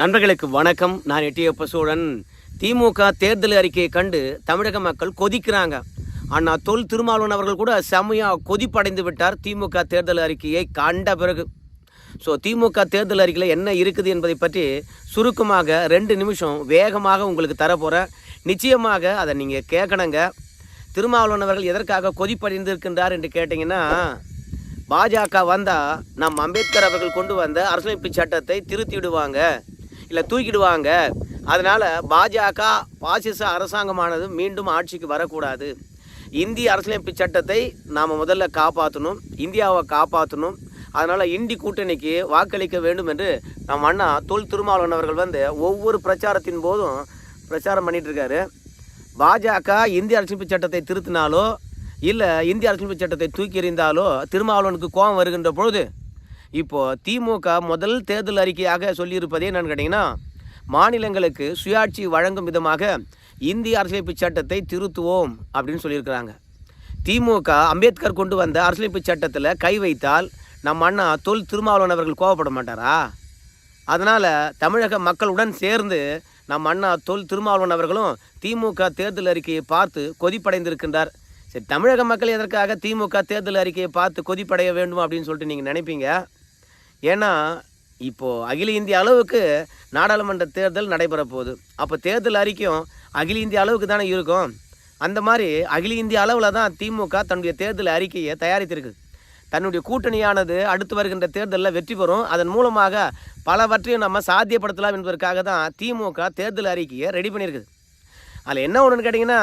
நண்பர்களுக்கு வணக்கம். நான் எட்டியப்ப சோழன். திமுக தேர்தல் அறிக்கையை கண்டு தமிழக மக்கள் கொதிக்கிறாங்க. அண்ணா தொல் திருமாவளவன் அவர்கள் கூட செம்மையாக கொதிப்படைந்து விட்டார் திமுக தேர்தல் அறிக்கையை கண்ட பிறகு. ஸோ திமுக தேர்தல் அறிக்கையில் என்ன இருக்குது என்பதை பற்றி சுருக்கமாக ரெண்டு நிமிஷம் வேகமாக உங்களுக்கு தரப்போகிறேன் நிச்சயமாக அதை நீங்கள் கேட்கணுங்க திருமாவளவன் அவர்கள் எதற்காக கொதிப்படைந்திருக்கின்றார் என்று கேட்டிங்கன்னா பாஜக வந்தால் நம் அம்பேத்கர் அவர்கள் கொண்டு வந்த அரசமைப்பு சட்டத்தை திருத்திடுவாங்க இல்லை தூக்கிடுவாங்க. அதனால் பாஜக பாசிச அரசாங்கமானது மீண்டும் ஆட்சிக்கு வரக்கூடாது. இந்திய அரசியலமைப்பு சட்டத்தை நாம் முதல்ல காப்பாற்றணும் இந்தியாவை காப்பாற்றணும் அதனால் இந்தி கூட்டணிக்கு வாக்களிக்க வேண்டும் என்று நம் அண்ணா தொல் திருமாவளவன் அவர்கள் வந்து ஒவ்வொரு பிரச்சாரத்தின் போதும் பிரச்சாரம் பண்ணிகிட்டு இருக்காரு பாஜக இந்திய அரசியலமைப்பு சட்டத்தை திருத்தினாலோ இல்லை இந்திய அரசியலமைப்பு சட்டத்தை தூக்கி எறிந்தாலோ திருமாவளவனுக்கு கோபம் வருகின்ற பொழுது இப்போது திமுக முதல் தேர்தல் அறிக்கையாக சொல்லியிருப்பதே என்னன்னு கேட்டிங்கன்னா மாநிலங்களுக்கு சுயாட்சி வழங்கும் விதமாக இந்திய அரசியலமைப்பு சட்டத்தை திருத்துவோம் அப்படின்னு சொல்லியிருக்கிறாங்க. திமுக அம்பேத்கர் கொண்டு வந்த அரசியலமைப்பு சட்டத்தில் கை வைத்தால் நம் அண்ணா தொல் திருமாவளவன் அவர்கள் கோவப்பட மாட்டாரா? அதனால் தமிழக மக்களுடன் சேர்ந்து நம் அண்ணா தொல் திருமாவளவன் அவர்களும் திமுக தேர்தல் அறிக்கையை பார்த்து கொதிப்படைந்திருக்கின்றார். சரி தமிழக மக்கள் எதற்காக திமுக தேர்தல் அறிக்கையை பார்த்து கொதிப்படைய வேண்டும் அப்படின்னு சொல்லிட்டு நீங்கள் நினைப்பீங்க? ஏன்னா இப்போது அகில இந்திய அளவுக்கு நாடாளுமன்ற தேர்தல் நடைபெற போகுது அப்போ தேர்தல் அறிக்கையும் அகில இந்திய அளவுக்கு தானே இருக்கும். அந்த மாதிரி அகில இந்திய அளவில் தான் திமுக தன்னுடைய தேர்தல் அறிக்கையை தயாரித்திருக்கு. தன்னுடைய கூட்டணியானது அடுத்து வருகின்ற தேர்தலில் வெற்றி பெறும். அதன் மூலமாக பலவற்றையும் நம்ம சாத்தியப்படுத்தலாம் என்பதற்காக தான் திமுக தேர்தல் அறிக்கையை ரெடி பண்ணியிருக்குது அதில் என்ன ஒன்றுன்னு கேட்டிங்கன்னா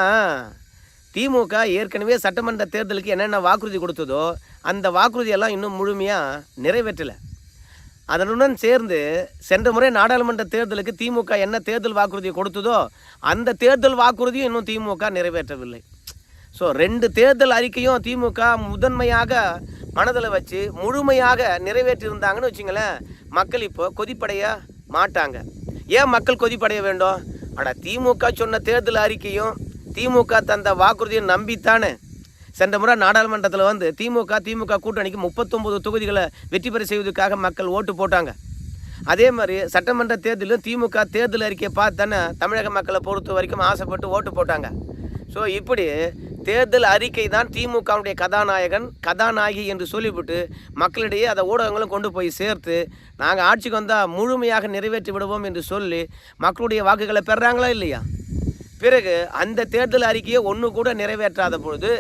திமுக ஏற்கனவே சட்டமன்ற தேர்தலுக்கு என்னென்ன வாக்குறுதி கொடுத்ததோ அந்த வாக்குறுதியெல்லாம் இன்னும் முழுமையாக நிறைவேற்றலை. அதனுடன் சேர்ந்து சென்ற முறை நாடாளுமன்ற தேர்தலுக்கு திமுக என்ன தேர்தல் வாக்குறுதியை கொடுத்ததோ அந்த தேர்தல் வாக்குறுதியும் இன்னும் திமுக நிறைவேற்றவில்லை. ஸோ ரெண்டு தேர்தல் அறிக்கையும் திமுக முதன்மையாக மனதில் வச்சு முழுமையாக நிறைவேற்றியிருந்தாங்கன்னு வச்சுங்களேன் மக்கள் இப்போ கொதிப்படைய மாட்டாங்க. ஏன் மக்கள் கொதிப்படைய வேண்டும்? ஆனால் திமுக சொன்ன தேர்தல் அறிக்கையும் திமுக தந்த வாக்குறுதியும் நம்பித்தானே. சென்ற முறை நாடாளுமன்றத்தில் வந்து திமுக திமுக கூட்டணிக்கு முப்பத்தொம்பது தொகுதிகளை வெற்றி பெற செய்வதற்காக மக்கள் ஓட்டு போட்டாங்க. அதே மாதிரி சட்டமன்ற தேர்தலிலும் திமுக தேர்தல் அறிக்கையை பார்த்து தானே தமிழக மக்களை பொறுத்த வரைக்கும் ஆசைப்பட்டு ஓட்டு போட்டாங்க. ஸோ இப்படி தேர்தல் அறிக்கை தான் திமுகவுடைய கதாநாயகன் கதாநாயகி என்று சொல்லிவிட்டு மக்களிடையே அதை ஊடகங்களும் கொண்டு போய் சேர்த்து நாங்கள் ஆட்சிக்கு வந்தால் முழுமையாக நிறைவேற்றி விடுவோம் என்று சொல்லி மக்களுடைய வாக்குகளை பெறாங்களா இல்லையா? பிறகு அந்த தேர்தல் அறிக்கையை ஒன்று கூட நிறைவேற்றாத பொழுது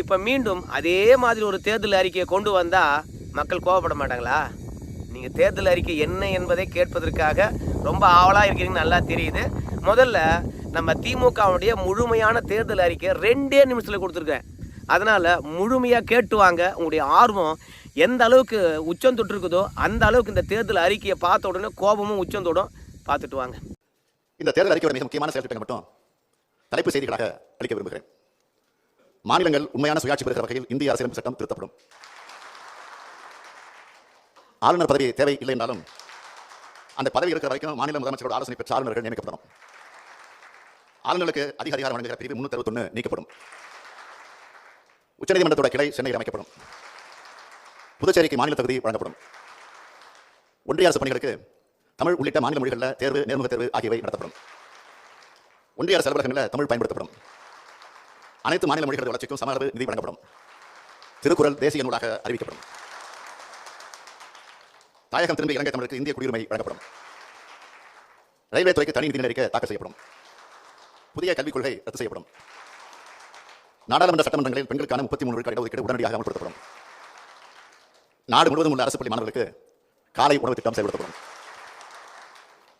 இப்போ மீண்டும் அதே மாதிரி ஒரு தேர்தல் அறிக்கையை கொண்டு வந்தால் மக்கள் கோவப்பட மாட்டாங்களா? நீங்கள் தேர்தல் அறிக்கை என்ன என்பதை கேட்பதற்காக ரொம்ப ஆவலாக இருக்கிறீங்கன்னு நல்லா தெரியுது. முதல்ல நம்ம திமுகவுடைய முழுமையான தேர்தல் அறிக்கை ரெண்டே நிமிஷத்தில் கொடுத்துருக்கேன். அதனால் முழுமையாக கேட்டு வாங்க. உங்களுடைய ஆர்வம் எந்த அளவுக்கு உச்சம் தொட்டிருக்குதோ அந்த அளவுக்கு இந்த தேர்தல் அறிக்கையை பார்த்த உடனே கோபமும் உச்சம் தொடும் பார்த்துட்டு வாங்க. இந்த தேர்தல் அறிக்கையோட மிக முக்கியமான செயல்திட்டங்கள் மட்டும் தலைப்பு செய்திகளாக அளிக்க விரும்புகிறேன். மாநிலங்கள் உண்மையான சுயாட்சி பெறுகிற வகையில் இந்திய அரசியலமைப்பு சட்டம் திருத்தப்படும். ஆளுநர் பதவி தேவை இல்லை என்றாலும் அந்த பதவி இருக்கிற வரைக்கும் மாநில முதலமைச்சரோட ஆலோசனை பெற்ற ஆளுநர்கள் நியமிக்கப்படணும். ஆளுநர்களுக்கு அதிக அதிகாரம் வழங்குகிற பிரிவு முன்னூத்தி அறுபத்தொன்னு நீக்கப்படும். உச்சநீதிமன்றத்தோட கிளை சென்னையில் அமைக்கப்படும். புதுச்சேரிக்கு மாநில தகுதி வழங்கப்படும். ஒன்றிய அரசு பணிகளுக்கு தமிழ் உள்ளிட்ட மாநில மொழிகளில் தேர்வு நேர்முக தேர்வு ஆகியவை நடத்தப்படும். ஒன்றிய அரசு அலுவலகங்களில் தமிழ் பயன்படுத்தப்படும். அனைத்து மாநில மொழிகளது வளர்ச்சிக்கும் சம அளவு நிதி வழங்கப்படும். திருக்குறள் தேசிய நூலாக அறிவிக்கப்படும். தாயகம் திரும்பி இலங்கை தமிழுக்கு இந்திய குடியுரிமை வழங்கப்படும். ரயில்வே துறைக்கு தனி நிதி நிர்ணயிக்க தாக்கல் செய்யப்படும். புதிய கல்விக் கொள்கை ரத்து செய்யப்படும். நாடாளுமன்ற சட்டமன்றங்களில் பெண்களுக்கான முப்பத்தி மூணு விழுக்காடு இடஒதுக்கீடு உடனடியாக அமல்படுத்தப்படும். நாடு முழுவதும் உள்ள அரசு பள்ளி மாணவர்களுக்கு காலை உணவு திட்டம் செயல்படுத்தப்படும்.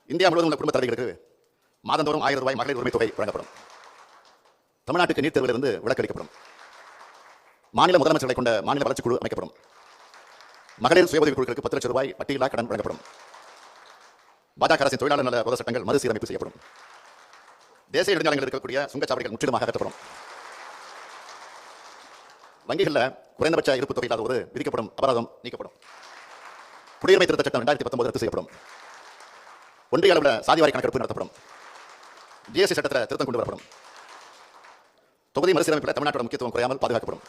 இந்தியா முழுவதும் உள்ள குடும்ப தலைவர்களுக்கு மாதந்தோறும் ஆயிரம் ரூபாய் மகளிர் உரிமை தொகை வழங்கப்படும். தமிழ்நாட்டுக்கு நீட் தேர்விலிருந்து விலக்களிக்கப்படும் மாநில முதலமைச்சர்களை கொண்ட மாநில வளர்ச்சிக் குழு அமைக்கப்படும். மகளிர் சுய குழுக்களுக்கு பத்து லட்சம் ரூபாய் வட்டியில்லா கடன் வழங்கப்படும். பாஜக அரசின் தொழிலாளர் நல பொது சட்டங்கள் மறுசீரமைப்பு செய்யப்படும். தேசிய நெடுஞ்சாலைகளில் இருக்கக்கூடிய சுங்கச்சாவடிகள் முற்றிலுமாக அகற்றப்படும். வங்கிகளில் குறைந்தபட்ச இருப்பு தொகை இல்லாத ஒரு விதிக்கப்படும் அபராதம் நீக்கப்படும். குடியுரிமை திருத்த சட்டம் ரெண்டாயிரத்தி பத்தொன்பது ரத்து செய்யப்படும். ஒன்றிய அளவில் சாதிவாரி கணக்கெடுப்பு நடத்தப்படும். ஜிஎஸ்டி சட்டத்தில் திருத்தம் கொண்டு வரப்படும். தொகுதி மறுசீரமைப்பில் தமிழ்நாட்டோட முக்கியத்துவம் குறையாமல் பாதுகாக்கப்படும்.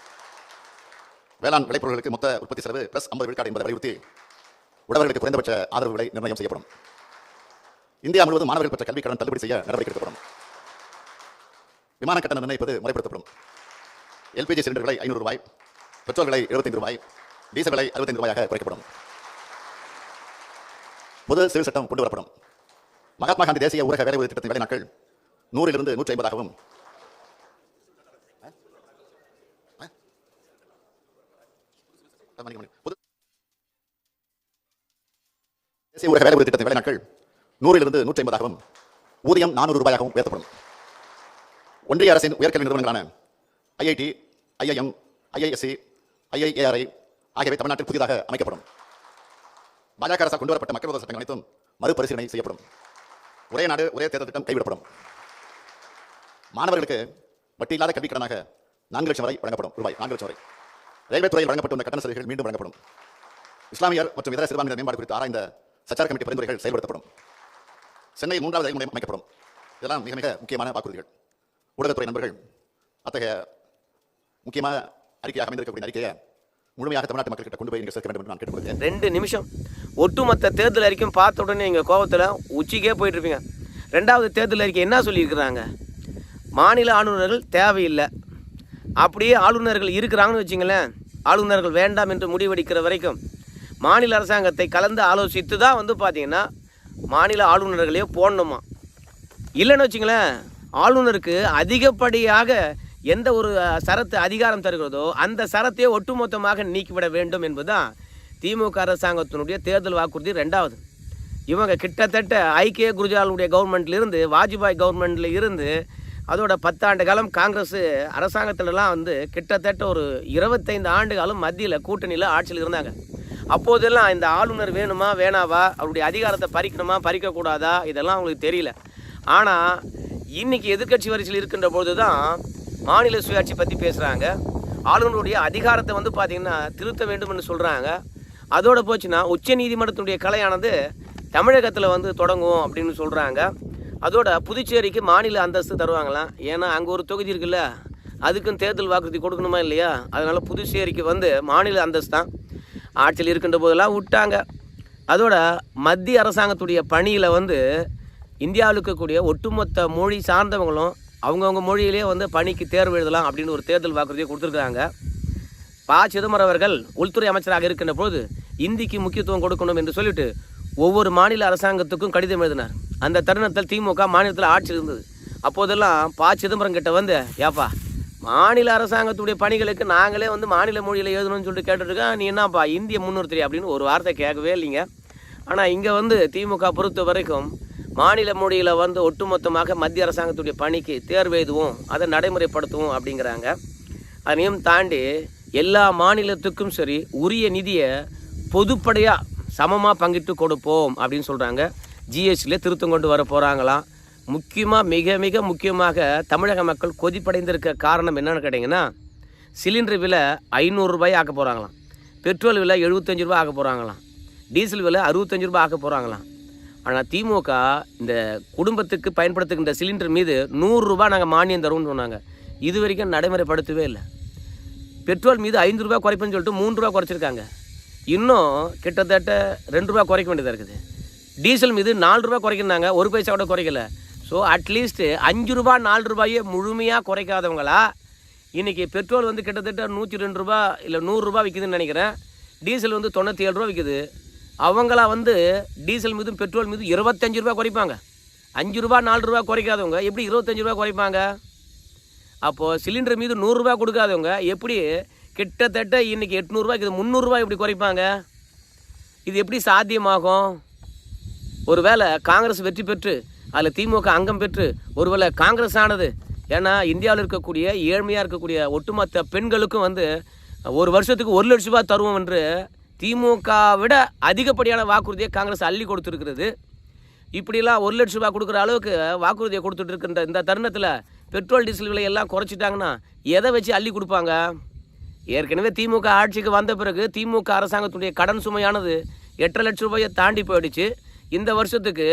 வேளாண் விளைபொருட்களுக்கு மொத்த உற்பத்தி செலவு பிளஸ் ஐம்பது விழுக்காடு என்பதை வலியுறுத்தி உடவர்களுக்கு குறைந்தபட்ச ஆதரவு விலை நிர்ணயம் செய்யப்படும். இந்தியா முழுவதும் மாணவர்கள் பெற்ற கல்வி கடன் தள்ளுபடி செய்ய நடவடிக்கை எடுக்கப்படும். விமான கட்டணம் நிர்ணயிப்பது முறைப்படுத்தப்படும். எல்பிஜி சிலிண்டர் விலை ஐநூறு ரூபாய் பெட்ரோல் விலை எழுபத்தைந்து ரூபாய் டீசல் விலை அறுபத்தைந்து ரூபாயாக குறைக்கப்படும். பொது சிவில் சட்டம் கொண்டு வரப்படும். மகாத்மா காந்தி தேசிய ஊரக வேலை உறுதி திட்டத்தின் வேலை நாட்கள் நூறிலிருந்து நூற்றி ஐம்பதாகவும் தேசிய ஊரக வேலை உறுதி திட்டத்தின் வேலை நாட்கள் நூறிலிருந்து நூற்றி ஐம்பதாகவும் ஊதியம் நானூறு ரூபாயாகவும் உயர்த்தப்படும். ஒன்றிய அரசின் உயர்கல்வி நிறுவனங்களான ஐஐடி ஐஐஎம் ஐஐஎஸ்சி ஐஐஏஆர்ஐ ஆகியவை தமிழ்நாட்டில் புதிதாக அமைக்கப்படும். பாஜக அரசால் கொண்டு வரப்பட்ட மக்கள் விரோத சட்டங்கள் அனைத்தும் மறுபரிசீலனை செய்யப்படும். ஒரே நாடு ஒரே தேர்தல் திட்டம் கைவிடப்படும். மாணவர்களுக்கு வட்டி இல்லாத கல்விக் கடனாக நான்கு லட்சம் வரை வழங்கப்படும் ரூபாய் நான்கு லட்சம் வரை. ரயில்வே துறையில் வழங்கப்பட்டுள்ள கட்டண சலுகைகள் மீண்டும் வழங்கப்படும். இஸ்லாமியர் மற்றும் இதர சிறுபான்மையினர் மேம்பாடு குறித்து ஆராய்ந்த சச்சார் கமிட்டி பரிந்துரைகள் செயல்படுத்தப்படும். சென்னையில் மூன்றாவது ரயில் முனையம் அமைக்கப்படும். இதெல்லாம் மிக மிக முக்கியமான வாக்குறுதிகள். ஊடகத்துறை நண்பர்கள் அத்தகைய முக்கியமான அறிக்கையாக அமைந்திருக்கக்கூடிய அறிக்கையை முழுமையாக தமிழ்நாட்டு மக்கள்கிட்ட கொண்டு போய் நீங்கள் சேர்க்க வேண்டும் என்று நான் கேட்டுக்கொள்கிறேன். ரெண்டு நிமிஷம். ஒட்டுமொத்த தேர்தல் அறிக்கையும் பார்த்த உடனே எங்கள் கோபத்தில் உச்சிக்கே போயிட்டு இருப்பீங்க. ரெண்டாவது தேர்தல் அறிக்கை என்ன சொல்லியிருக்கிறாங்க? மாநில ஆளுநர்கள் தேவையில்லை. அப்படியே ஆளுநர்கள் இருக்கிறாங்கன்னு வச்சுங்களேன். ஆளுநர்கள் வேண்டாம் என்று முடிவெடுக்கிற வரைக்கும் மாநில அரசாங்கத்தை கலந்து ஆலோசித்து தான் வந்து பார்த்திங்கன்னா மாநில ஆளுநர்களையே போடணுமா? இல்லைன்னு வச்சுங்களேன் ஆளுநருக்கு அதிகப்படியாக எந்த ஒரு சரத்து அதிகாரம் தருகிறதோ அந்த சரத்தையே ஒட்டுமொத்தமாக நீக்கிவிட வேண்டும் என்பதுதான் திமுக அரசாங்கத்தினுடைய தேர்தல் வாக்குறுதி ரெண்டாவது. இவங்க கிட்டத்தட்ட ஐக்கிய குருஜாலுடைய கவர்மெண்ட்லேருந்து வாஜ்பாய் கவர்மெண்ட்டில் இருந்து அதோட பத்தாண்டு காலம் காங்கிரஸ் அரசாங்கத்திலலாம் வந்து கிட்டத்தட்ட ஒரு இருபத்தைந்து ஆண்டு காலம் மத்தியில் கூட்டணியில் ஆட்சியில் இருந்தாங்க. அப்போதெல்லாம் இந்த ஆளுநர் வேணுமா வேணாவா அவருடைய அதிகாரத்தை பறிக்கணுமா பறிக்கக்கூடாதா இதெல்லாம் அவங்களுக்கு தெரியல. ஆனால் இன்றைக்கி எதிர்க்கட்சி வரிசையில் இருக்கின்ற பொழுது தான் மாநில சுயாட்சி பற்றி பேசுகிறாங்க ஆளுநருடைய அதிகாரத்தை வந்து பார்த்திங்கன்னா திருத்த வேண்டும்னு சொல்கிறாங்க அதோட போச்சுன்னா உச்ச நீதிமன்றத்தினுடைய கலையானது தமிழகத்தில் வந்து தொடங்கும் அப்படின்னு சொல்கிறாங்க அதோட புதுச்சேரிக்கு மாநில அந்தஸ்து தருவாங்களாம். ஏன்னா அங்கே ஒரு தொகுதி இருக்குல்ல அதுக்கும் தேர்தல் வாக்குறுதி கொடுக்கணுமா இல்லையா? அதனால் புதுச்சேரிக்கு வந்து மாநில அந்தஸ்து தான். ஆட்சியில் இருக்கின்ற போதெல்லாம் விட்டாங்க. அதோட மத்திய அரசாங்கத்துடைய பணியில் வந்து இந்தியாவில் இருக்கக்கூடிய ஒட்டுமொத்த மொழி சார்ந்தவங்களும் அவங்கவுங்க மொழியிலே வந்து பணிக்கு தேர்வு எழுதலாம் அப்படின்னு ஒரு தேர்தல் வாக்குறுதியை கொடுத்துருக்காங்க ப. சிதம்பரம் அவர்கள் உள்துறை அமைச்சராக இருக்கின்ற போது இந்திக்கு முக்கியத்துவம் கொடுக்கணும் என்று சொல்லிட்டு ஒவ்வொரு மாநில அரசாங்கத்துக்கும் கடிதம் எழுதினார். அந்த தருணத்தில் திமுக மாநிலத்தில் ஆட்சி இருந்தது. அப்போதெல்லாம் பா. சிதம்பரம் கிட்ட வந்து ஏப்பா மாநில அரசாங்கத்துடைய பணிகளுக்கு நாங்களே வந்து மாநில மொழியில் எழுதணும்னு சொல்லிட்டு கேட்டுருக்கோம் நீ என்னப்பா இந்திய முன்னுறுத்தி அப்படின்னு ஒரு வார்த்தை கேட்கவே இல்லைங்க. ஆனால் இங்கே வந்து திமுக பொறுத்த வரைக்கும் மாநில மொழியில் வந்து ஒட்டுமொத்தமாக மத்திய அரசாங்கத்துடைய பணிக்கு தேர்வு எழுதுவோம் அதை நடைமுறைப்படுத்துவோம் அப்படிங்கிறாங்க. அதையும் தாண்டி எல்லா மாநிலத்துக்கும் சரி உரிய நிதியை பொதுப்படையாக சமமாக பங்கிட்டு கொடுப்போம் அப்படின்னு சொல்கிறாங்க ஜிஎஸ்டியில் திருத்தம் கொண்டு வர போகிறாங்களாம் முக்கியமாக மிக மிக முக்கியமாக தமிழக மக்கள் கொதிப்படைந்திருக்க காரணம் என்னென்னு கேட்டிங்கன்னா சிலிண்டர் விலை ஐநூறுரூபாய் ஆக்க போகிறாங்களாம் பெட்ரோல் விலை எழுபத்தஞ்சு ரூபா ஆக்க போகிறாங்களாம் டீசல் விலை அறுபத்தஞ்சு ரூபாய் ஆக்க போகிறாங்களாம் ஆனால் திமுக இந்த குடும்பத்துக்கு பயன்படுத்துகின்ற சிலிண்டர் மீது நூறுரூபா நாங்கள் மானியம் தருவோம்னு சொன்னாங்க. இது வரைக்கும் நடைமுறைப்படுத்தவே இல்லை. பெட்ரோல் மீது ஐந்து ரூபா குறைப்புன்னு சொல்லிட்டு மூன்று ரூபா குறைச்சிருக்காங்க. இன்னும் கிட்டத்தட்ட ரெண்டு ரூபா குறைக்க வேண்டியதாக இருக்குது. டீசல் மீது நாலு ரூபா குறைக்கிறாங்க ஒரு பைசா கூட குறைக்கல. ஸோ அட்லீஸ்ட்டு அஞ்சு ரூபா நாலு ரூபாயே முழுமையாக குறைக்காதவங்களா இன்றைக்கி பெட்ரோல் வந்து கிட்டத்தட்ட நூற்றி ரெண்டு ரூபா இல்லை நூறுரூபா விற்கிதுன்னு நினைக்கிறேன். டீசல் வந்து தொண்ணூற்றி ஏழு ரூபா விற்கிது அவங்களா வந்து டீசல் மீதும் பெட்ரோல் மீதும் இருபத்தஞ்சு ரூபா குறைப்பாங்க. அஞ்சு ரூபா நாலு ரூபா குறைக்காதவங்க எப்படி இருபத்தஞ்சு ரூபா குறைப்பாங்க? அப்போது சிலிண்டர் மீது நூறுரூவா கொடுக்காதவங்க எப்படி கிட்டத்தட்ட இன்றைக்கி எட்நூறுரூவாய்க்கு இது முந்நூறுரூவா இப்படி குறைப்பாங்க. இது எப்படி சாத்தியமாகும்? ஒருவேளை காங்கிரஸ் வெற்றி பெற்று அதில் திமுக அங்கம் பெற்று ஒருவேளை காங்கிரஸ் ஆனது ஏன்னா இந்தியாவில் இருக்கக்கூடிய ஏழ்மையாக இருக்கக்கூடிய ஒட்டுமொத்த பெண்களுக்கும் வந்து ஒரு வருஷத்துக்கு ஒரு லட்ச ரூபாய் தருவோம் என்று திமுக விட அதிகப்படியான வாக்குறுதியை காங்கிரஸ் அள்ளி கொடுத்துருக்கிறது. இப்படிலாம் ஒரு லட்ச ரூபாய் கொடுக்குற அளவுக்கு வாக்குறுதியை கொடுத்துட்டு இருக்கின்ற இந்த தருணத்தில் பெட்ரோல் டீசல் விலையெல்லாம் குறைச்சிட்டாங்கன்னா எதை வச்சு அள்ளி கொடுப்பாங்க? ஏற்கனவே திமுக ஆட்சிக்கு வந்த பிறகு திமுக அரசாங்கத்துடைய கடன் சுமையானது எட்டரை லட்ச ரூபாயை தாண்டி போயிடுச்சு. இந்த வருஷத்துக்கு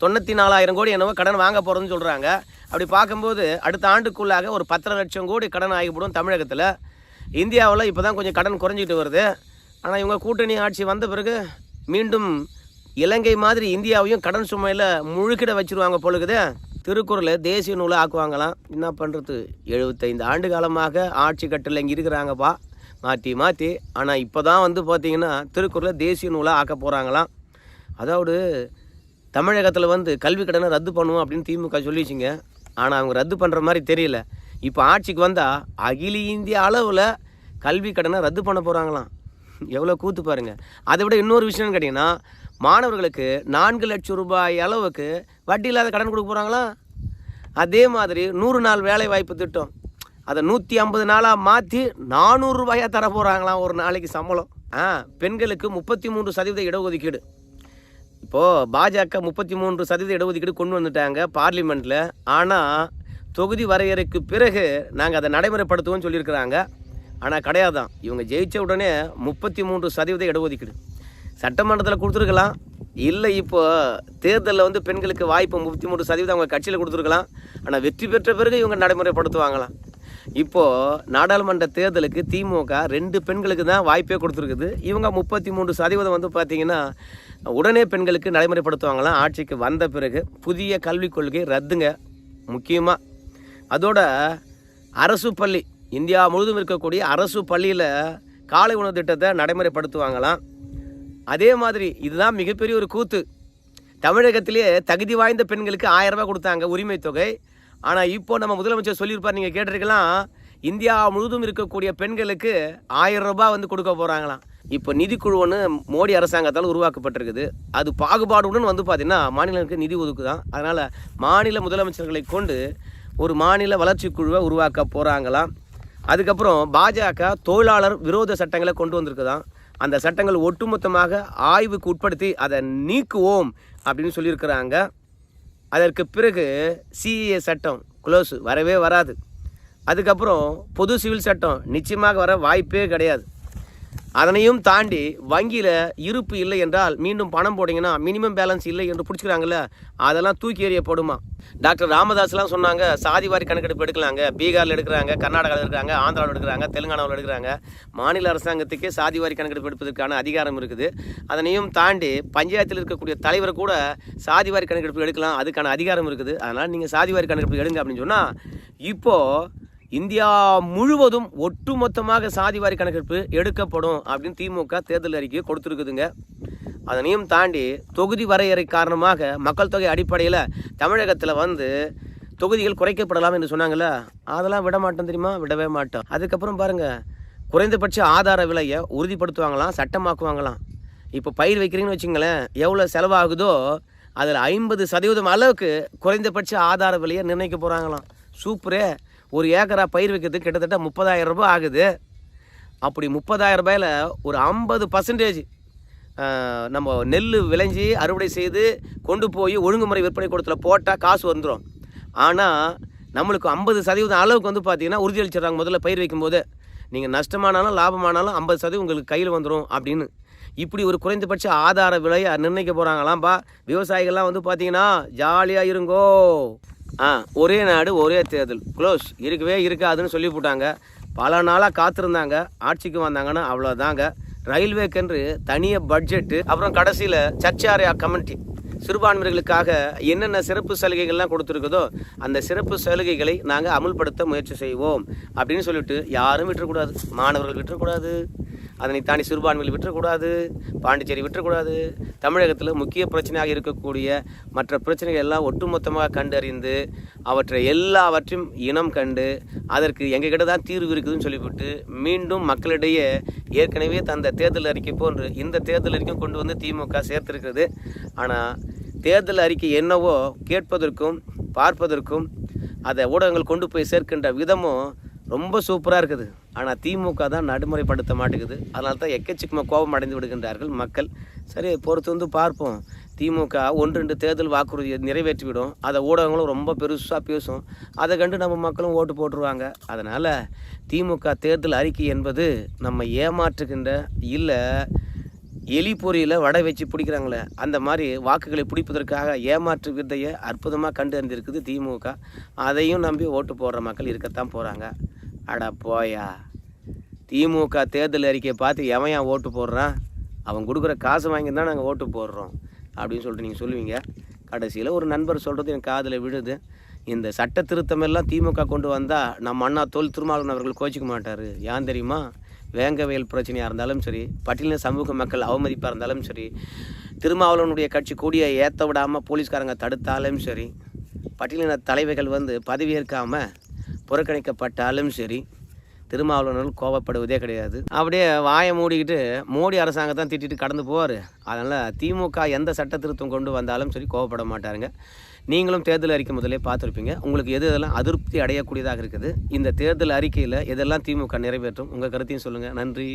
தொண்ணூற்றி நாலாயிரம் கோடி என்னவோ கடன் வாங்க போகிறதுன்னு சொல்கிறாங்க அப்படி பார்க்கும்போது அடுத்த ஆண்டுக்குள்ளாக ஒரு பத்தரை லட்சம் கோடி கடன் ஆகிவிடும் தமிழகத்தில். இந்தியாவில் இப்போ தான் கொஞ்சம் கடன் குறைஞ்சிட்டு வருது. ஆனால் இவங்க கூட்டணி ஆட்சி வந்த பிறகு மீண்டும் இலங்கை மாதிரி இந்தியாவையும் கடன் சுமையில் முழுக்கிட வச்சிருவாங்க பொழுது திருக்குறளை தேசிய நூலை ஆக்குவாங்களாம். என்ன பண்ணுறது எழுபத்தைந்து ஆண்டு காலமாக ஆட்சி கட்டில் இங்கே இருக்கிறாங்கப்பா. மாற்றி மாற்றி ஆனால் இப்போ தான் வந்து பார்த்தீங்கன்னா திருக்குறளை தேசிய நூலாக ஆக்க போகிறாங்களாம் அதாவது தமிழகத்தில் வந்து கல்வி கடனை ரத்து பண்ணுவோம் அப்படின்னு திமுக சொல்லிச்சுங்க. ஆனால் அவங்க ரத்து பண்ணுற மாதிரி தெரியல. இப்போ ஆட்சிக்கு வந்தால் அகில இந்திய அளவில் கல்வி கடனை ரத்து பண்ண போகிறாங்களாம் எவ்வளோ கூத்து பாருங்க. அதை விட இன்னொரு விஷயம்னு கேட்டிங்கன்னா மாணவர்களுக்கு நான்கு லட்சம் ரூபாய் அளவுக்கு வட்டி இல்லாத கடன் கொடுக்க போகிறாங்களா அதே மாதிரி நூறு நாள் வேலை வாய்ப்பு திட்டம். அதை நூற்றி ஐம்பது நாளாக மாற்றி நானூறுரூபாயாக தர போகிறாங்களாம் ஒரு நாளைக்கு சம்பளம். ஆ பெண்களுக்கு முப்பத்தி மூன்று சதவீத இடஒதுக்கீடு. இப்போது பாஜக முப்பத்தி மூன்று சதவீத இடஒதுக்கீடு கொண்டு வந்துட்டாங்க பார்லிமெண்ட்டில் ஆனால் தொகுதி வரையறைக்கு பிறகு நாங்கள் அதை நடைமுறைப்படுத்துவோம்னு சொல்லியிருக்கிறாங்க. ஆனால் கிடையாதான். இவங்க ஜெயிச்ச உடனே முப்பத்தி மூன்று சதவீத இடஒதுக்கீடு. சட்டமன்றத்தில் கொடுத்துருக்கலாம். இல்லை இப்போ தேர்தலில் வந்து பெண்களுக்கு வாய்ப்பு முப்பத்தி மூணு சதவீதம் அவங்க கட்சியில் கொடுத்துருக்கலாம். ஆனால் வெற்றி பெற்ற பிறகு இவங்க நடைமுறைப்படுத்துவாங்களாம். இப்போது நாடாளுமன்ற தேர்தலுக்கு திமுக ரெண்டு பெண்களுக்கு தான் வாய்ப்பே கொடுத்துருக்குது. இவங்க முப்பத்தி மூன்று சதவீதம் வந்து பார்த்திங்கன்னா உடனே பெண்களுக்கு நடைமுறைப்படுத்துவாங்களாம். ஆட்சிக்கு வந்த பிறகு புதிய கல்விக் கொள்கை ரத்துங்க முக்கியமாக அதோட அரசு பள்ளி இந்தியா முழுவதும் இருக்கக்கூடிய அரசு பள்ளியில் காலை உணவு திட்டத்தை நடைமுறைப்படுத்துவாங்களாம். அதே மாதிரி இதுதான் மிகப்பெரிய ஒரு கூத்து. தமிழகத்திலே தகுதி வாய்ந்த பெண்களுக்கு ஆயிரம் ரூபாய் கொடுத்தாங்க உரிமை தொகை. ஆனால் இப்போ நம்ம முதலமைச்சர் சொல்லியிருப்பார் நீங்கள் கேட்டிருக்கலாம் இந்தியா முழுவதும் இருக்கக்கூடிய பெண்களுக்கு ஆயிரம் ரூபாய் வந்து கொடுக்க போகிறாங்களாம் இப்போ நிதிக்குழு ஒன்று மோடி அரசாங்கத்தால் உருவாக்கப்பட்டிருக்குது. அது பாகுபாடுடன் வந்து பார்த்திங்கன்னா மாநிலங்களுக்கு நிதி ஒதுக்குதான். அதனால் மாநில முதலமைச்சர்களை கொண்டு ஒரு மாநில வளர்ச்சி குழுவை உருவாக்க போகிறாங்களாம் அதுக்கப்புறம் பாஜக தொழிலாளர் விரோத சட்டங்களை கொண்டு வந்திருக்குதான். அந்த சட்டங்கள் ஒட்டுமொத்தமாக ஆய்வுக்கு உட்படுத்தி அதை நீக்குவோம் அப்படின்னு சொல்லியிருக்கிறாங்க. அதற்கு பிறகு சிஏ சட்டம் க்ளோஸ் வரவே வராது. அதுக்கப்புறம் பொது சிவில் சட்டம் நிச்சயமாக வர வாய்ப்பே கிடையாது. அதனையும் தாண்டி வங்கியில் இருப்பு இல்லை என்றால் மீண்டும் பணம் போட்டிங்கன்னா மினிமம் பேலன்ஸ் இல்லை என்று பிடிச்சிக்கிறாங்கல்ல அதெல்லாம் தூக்கி எறியப்படுமா டாக்டர் ராமதாஸ்லாம் சொன்னாங்க சாதிவாரி கணக்கெடுப்பு எடுக்கலாங்க. பீகாரில் எடுக்கிறாங்க கர்நாடகாவில் எடுக்கிறாங்க ஆந்திராவில் எடுக்கிறாங்க தெலுங்கானாவில் எடுக்கிறாங்க. மாநில அரசாங்கத்துக்கே சாதிவாரி கணக்கெடுப்பு எடுப்பதற்கான அதிகாரம் இருக்குது. அதனையும் தாண்டி பஞ்சாயத்தில் இருக்கக்கூடிய தலைவர் கூட சாதிவாரி கணக்கெடுப்பு எடுக்கலாம் அதுக்கான அதிகாரம் இருக்குது. அதனால் நீங்கள் சாதிவாரி கணக்கெடுப்பு எடுங்க அப்படின்னு சொன்னால் இப்போது இந்தியா முழுவதும் ஒட்டுமொத்தமாக சாதிவாரி கணக்கெடுப்பு எடுக்கப்படும் அப்படின்னு திமுக தேர்தல் அறிக்கையை கொடுத்துருக்குதுங்க. அதனையும் தாண்டி தொகுதி வரையறை காரணமாக மக்கள் தொகை அடிப்படையில் தமிழகத்தில் வந்து தொகுதிகள் குறைக்கப்படலாம் என்று சொன்னாங்கல்ல அதெல்லாம் விட மாட்டோம் தெரியுமா? விடவே மாட்டோம். அதுக்கப்புறம் பாருங்கள் குறைந்தபட்ச ஆதார விலையை உறுதிப்படுத்துவாங்களாம் சட்டமாக்குவாங்களாம். இப்போ பயிர் வைக்கிறீங்கன்னு வச்சுங்களேன் எவ்வளோ செலவாகுதோ அதில் ஐம்பது சதவீதம் அளவுக்கு குறைந்தபட்ச ஆதார விலையை நிர்ணயிக்க போகிறாங்களாம் சூப்பரே. ஒரு ஏக்கரா பயிர் வைக்கிறதுக்கு கிட்டத்தட்ட முப்பதாயிரம் ரூபாய் ஆகுது. அப்படி முப்பதாயிரம் ரூபாயில் ஒரு ஐம்பது பர்சன்டேஜ் நம்ம நெல் விளைஞ்சி அறுவடை செய்து கொண்டு போய் ஒழுங்குமுறை விற்பனை கூடத்தில் போட்டால் காசு வந்துடும் ஆனால் நம்மளுக்கு ஐம்பது சதவீதம் அளவுக்கு வந்து பார்த்தீங்கன்னா உறுதியளிச்சிடுறாங்க முதல்ல பயிர் வைக்கும்போது. நீங்கள் நஷ்டமானாலும் லாபமானாலும் ஐம்பது சதவீதம் உங்களுக்கு கையில் வந்துடும் அப்படின்னு. இப்படி ஒரு குறைந்தபட்ச ஆதார விலையை நிர்ணயிக்க போகிறாங்களாம்பா விவசாயிகள்லாம் வந்து பார்த்தீங்கன்னா ஜாலியாக இருங்கோ. ஆ ஒரே நாடு ஒரே தேர்தல். க்ளோஸ் இருக்கவே இருக்காதுன்னு சொல்லி போட்டாங்க பல நாளாக காத்திருந்தாங்க. ஆட்சிக்கு வந்தாங்கன்னா அவ்வளோதாங்க ரயில்வேக்கென்று தனிய பட்ஜெட்டு அப்புறம் கடைசியில் சர்ச்சாரியா கமிட்டி சிறுபான்மையர்களுக்காக என்னென்ன சிறப்பு சலுகைகள்லாம் கொடுத்துருக்குதோ அந்த சிறப்பு சலுகைகளை நாங்கள் அமுல்படுத்த முயற்சி செய்வோம். அப்படின்னு சொல்லிட்டு யாரும் விட்டுறக்கூடாது. மாணவர்கள் விட்டுறக்கூடாது. அதனை தாண்டி சிறுபான்மையில் விட்டுறக்கூடாது பாண்டிச்சேரி விட்டுறக்கூடாது. தமிழகத்தில் முக்கிய பிரச்சனையாக இருக்கக்கூடிய மற்ற பிரச்சனைகள் எல்லாம் ஒட்டுமொத்தமாக கண்டறிந்து அவற்றை எல்லாவற்றையும் இனம் கண்டு அதற்கு எங்ககிட்ட தான் தீர்வு இருக்குதுன்னு சொல்லிவிட்டு மீண்டும் மக்களிடையே ஏற்கனவே தந்த தேர்தல் அறிக்கை போன்று இந்த தேர்தல் அறிக்கையும் கொண்டு வந்து திமுக சேர்த்திருக்கிறது. ஆனால் தேர்தல் அறிக்கை என்னவோ கேட்பதற்கும் பார்ப்பதற்கும் அதை ஊடகங்கள் கொண்டு போய் சேர்க்கின்ற விதமும் ரொம்ப சூப்பராக இருக்குது. ஆனால் திமுக தான் நடைமுறைப்படுத்த மாட்டேங்குது. அதனால தான் எக்கச்சக்கமாக கோபம் அடைந்து விடுகின்றார்கள் மக்கள். சரி பொறுத்து வந்து பார்ப்போம். திமுக ஒன்று ரெண்டு தேர்தல் வாக்குறுதியை நிறைவேற்றிவிடும். அதை ஊடகங்களும் ரொம்ப பெருசாக பேசும். அதை கண்டு நம்ம மக்களும் ஓட்டு போட்டுருவாங்க. அதனால் திமுக தேர்தல் அறிக்கை என்பது நம்ம ஏமாற்றுகின்ற இல்லை எலி பொரியில் வடை வச்சு பிடிக்கிறாங்களே அந்த மாதிரி வாக்குகளை பிடிப்பதற்காக ஏமாற்று வித்தையை அற்புதமாக கண்டு அறிந்திருக்குது திமுக. அதையும் நம்பி ஓட்டு போடுற மக்கள் இருக்கத்தான் போகிறாங்க அட போயா. திமுக தேர்தல் அறிக்கையை பார்த்து எவன் ஏன் ஓட்டு போடுறான்? அவன் கொடுக்குற காசு வாங்கி தான் நாங்கள் ஓட்டு போடுறோம் அப்படின்னு சொல்லிட்டு நீங்கள் சொல்லுவீங்க. கடைசியில் ஒரு நண்பர் சொல்கிறது எனக்கு காதில் விழுது. இந்த சட்ட திருத்தம் எல்லாம் திமுக கொண்டு வந்தால் நம்ம அண்ணா தொல் திருமாவளவன் அவர்கள் கோச்சிக்க மாட்டார். ஏன் தெரியுமா? வேங்கவேல் பிரச்சனையாக இருந்தாலும் சரி பட்டியலின சமூக மக்கள் அவமதிப்பாக இருந்தாலும் சரி திருமாவளவனுடைய கட்சி கூடிய ஏற்ற விடாமல் போலீஸ்காரங்க தடுத்தாலும் சரி பட்டியலின தலைவர்கள் வந்து பதவியேற்காமல் புறக்கணிக்கப்பட்டாலும் சரி திருமாவளவர்கள் கோவப்படுவதே கிடையாது. அப்படியே வாயை மூடிக்கிட்டு மோடி அரசாங்கத்தான் திட்டிட்டு கடந்து போவார். அதனால் திமுக எந்த சட்ட திருத்தம் கொண்டு வந்தாலும் சரி கோவப்பட மாட்டாருங்க. நீங்களும் தேர்தல் அறிக்கை முதலே பார்த்துருப்பீங்க. உங்களுக்கு எது எதெல்லாம் அதிருப்தி அடையக்கூடியதாக இருக்குது இந்த தேர்தல் அறிக்கையில் எதெல்லாம் திமுக நிறைவேற்றும்? உங்கள் கருத்தையும் சொல்லுங்கள் நன்றி.